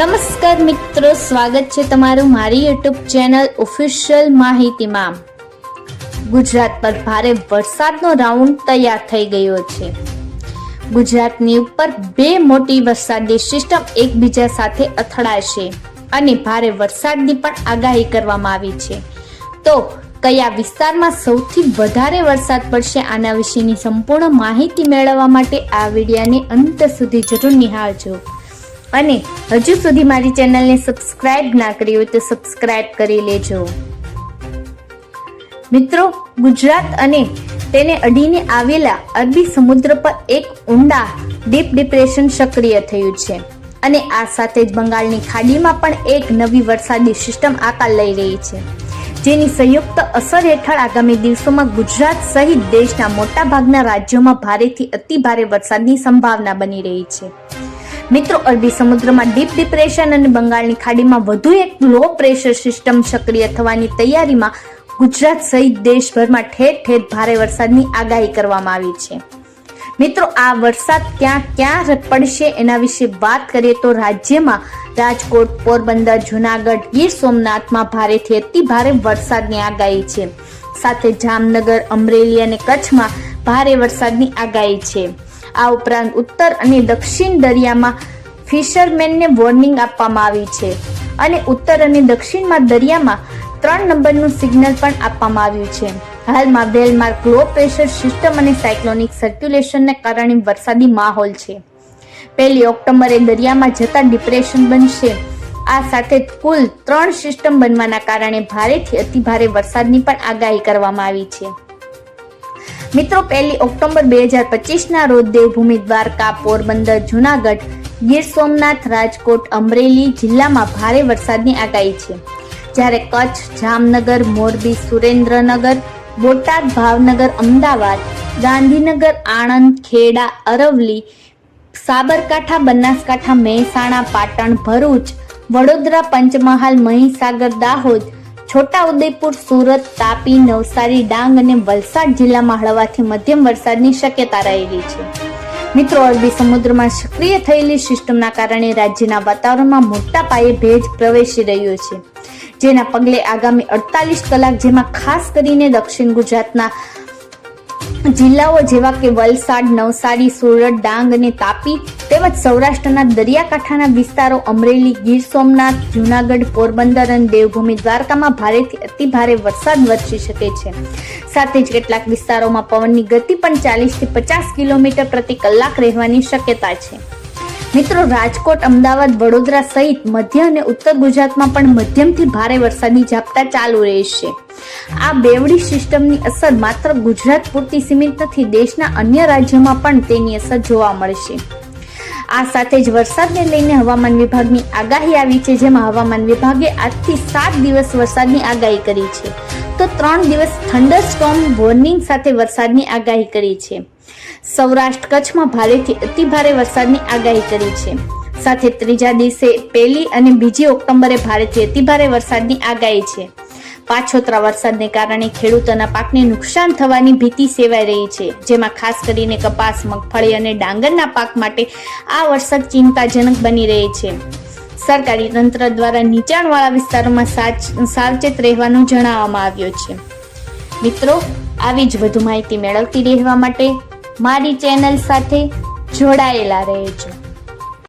નમસ્કાર મિત્રો, સ્વાગત છે તમારું મારી યુટ્યુબ ચેનલ ઓફિશિયલ માહિતીમાં. ગુજરાત પર ભારે વરસાદનો રાઉન્ડ તૈયાર થઈ ગયો છે. ગુજરાતની ઉપર બે મોટી વરસાદની સિસ્ટમ એકબીજા સાથે અથડાશે અને ભારે વરસાદની પણ આગાહી કરવામાં આવી છે. તો કયા વિસ્તારમાં સૌથી વધારે વરસાદ પડશે આના વિશેની સંપૂર્ણ માહિતી મેળવવા માટે આ વિડિયાને અંત સુધી જરૂર નિહાળજો. અને હજુ સુધી મારી ચેનલને સબસ્ક્રાઇબ ના કરી હોય તો સબસ્ક્રાઇબ કરી લેજો. મિત્રો, ગુજરાત અને તેને અડીને આવેલા અરબી સમુદ્ર પર એક ઊંડા ડીપ ડિપ્રેશન સક્રિય થયું છે. અને આ સાથે જ બંગાળની ખાડીમાં પણ એક નવી વરસાદી સિસ્ટમ આકાર લઈ રહી છે. જેની સંયુક્ત અસર હેઠળ આગામી દિવસોમાં ગુજરાત સહિત દેશના મોટાભાગના રાજ્યોમાં ભારેથી અતિ ભારે વરસાદની સંભાવના બની રહી છે. મિત્રો, અરબી સમુદ્રમાં ડીપ ડિપ્રેશન અને બંગાળની ખાડીમાં વધુ એક લો પ્રેશર સિસ્ટમ સક્રિય થવાની તૈયારીમાં ગુજરાત સહિત દેશભરમાં ઠેર ઠેર ભારે વરસાદની આગાહી કરવામાં આવી છે. મિત્રો, આ વરસાદ ક્યાં ક્યાં પડશે એના વિશે વાત કરીએ તો રાજ્યમાં રાજકોટ, પોરબંદર, જુનાગઢ, ગીર સોમનાથમાં ભારેથી અતિ ભારે વરસાદની આગાહી છે. સાથે જામનગર, અમરેલી અને કચ્છમાં ભારે વરસાદની આગાહી છે. આ ઉપરાંત ઉત્તર અને દક્ષિણ દરિયામાં ફિશરમેનને વોર્નિંગ આપવામાં આવી છે અને ઉત્તર અને દક્ષિણમાં દરિયામાં ત્રણ નંબરનું સિગ્નલ પણ આપવામાં આવ્યું છે. હાલમાં well marked low pressure system અને સાયક્લોનિક સર્ક્યુલેશનને કારણે વરસાદી માહોલ છે. પહેલી ઓક્ટોબરે દરિયામાં જતા ડિપ્રેશન બનશે. આ સાથે કુલ ત્રણ સિસ્ટમ બનવાના કારણે ભારેથી અતિ ભારે વરસાદની પણ આગાહી કરવામાં આવી છે. મિત્રો, પહેલી ઓક્ટોબર બે હજાર પચીસના રોજ દેવભૂમિ દ્વારકા, પોરબંદર, જુનાગઢ, ગીર સોમનાથ, રાજકોટ, અમરેલી જિલ્લામાં ભારે વરસાદની આગાહી છે. જ્યારે કચ્છ, જામનગર, મોરબી, સુરેન્દ્રનગર, બોટાદ, ભાવનગર, અમદાવાદ, ગાંધીનગર, આણંદ, ખેડા અરવલી સાબરકાંઠા, બનાસકાંઠા, મહેસાણા, પાટણ, ભરૂચ, વડોદરા, પંચમહાલ, મહીસાગર, દાહોદ છોટા ઉદયપુર સુરત, તાપી, નવસારી, ડાંગ અને વલસાડ જિલ્લામાં હળવાથી મધ્યમ વરસાદની શક્યતા રહેલી છે. મિત્રો, અરબી સમુદ્રમાં સક્રિય થયેલી સિસ્ટમના કારણે રાજ્યના વાતાવરણમાં મોટા પાયે ભેજ પ્રવેશી રહ્યો છે. જેના પગલે આગામી અડતાલીસ કલાક જેમાં ખાસ કરીને દક્ષિણ ગુજરાતના જિલ્લાઓ જેવા કે વલસાડ, નવસારી, સુરત, ડાંગ અને તાપી તેમજ સૌરાષ્ટ્રના દરિયાકાંઠાના વિસ્તારો અમરેલી, ગીર સોમનાથ, જૂનાગઢ, પોરબંદર અને દેવભૂમિ દ્વારકામાં ભારેથી અતિ ભારે વરસાદ વરસી શકે છે. સાથે જ કેટલાક વિસ્તારોમાં પવનની ગતિ પણ ચાલીસથી પચાસ કિલોમીટર પ્રતિ કલાક રહેવાની શક્યતા છે. મિત્રો, રાજકોટ, અમદાવાદ, વડોદરા સહિત મધ્ય અને ઉત્તર ગુજરાતમાં પણ મધ્યમથી ભારે વરસાદની ઝાપટા ચાલુ રહેશે. આ બેવડી સિસ્ટમની અસર માત્ર ગુજરાત પૂરતી સીમિત નથી, દેશના અન્ય રાજ્યોમાં પણ તેની અસર જોવા મળશે. આ સાથે જ વરસાદને લઈને હવામાન વિભાગની આગાહી આવી છે, જેમાં હવામાન વિભાગે આજથી સાત દિવસ વરસાદની આગાહી કરી છે. તો ત્રણ દિવસ થંડર સ્ટોર્મ વોર્નિંગ સાથે વરસાદની આગાહી કરી છે. સૌરાષ્ટ્ર કચ્છમાં ભારેથી અતિ ભારે વરસાદની આગાહી કરી છે. સાથે ત્રીજા દિવસે પહેલી અને બીજી ઓક્ટોબરે ભારેથી અતિ ભારે વરસાદની આગાહી છે. પાછોતરા વરસાદને કારણે ખેડૂતોના પાકને નુકસાન થવાની ભીતિ સેવાઈ રહી છે. જેમાં ખાસ કરીને કપાસ, મગફળી અને ડાંગરના પાક માટે આ વરસાદ ચિંતાજનક બની રહી છે. સરકારી તંત્ર દ્વારા નીચાણવાળા વિસ્તારોમાં સાવચેત રહેવાનું જણાવવામાં આવ્યું છે. મિત્રો, આવી જ વધુ માહિતી મેળવતી રહેવા માટે મારી ચેનલ સાથે જોડાયેલા રહેજો.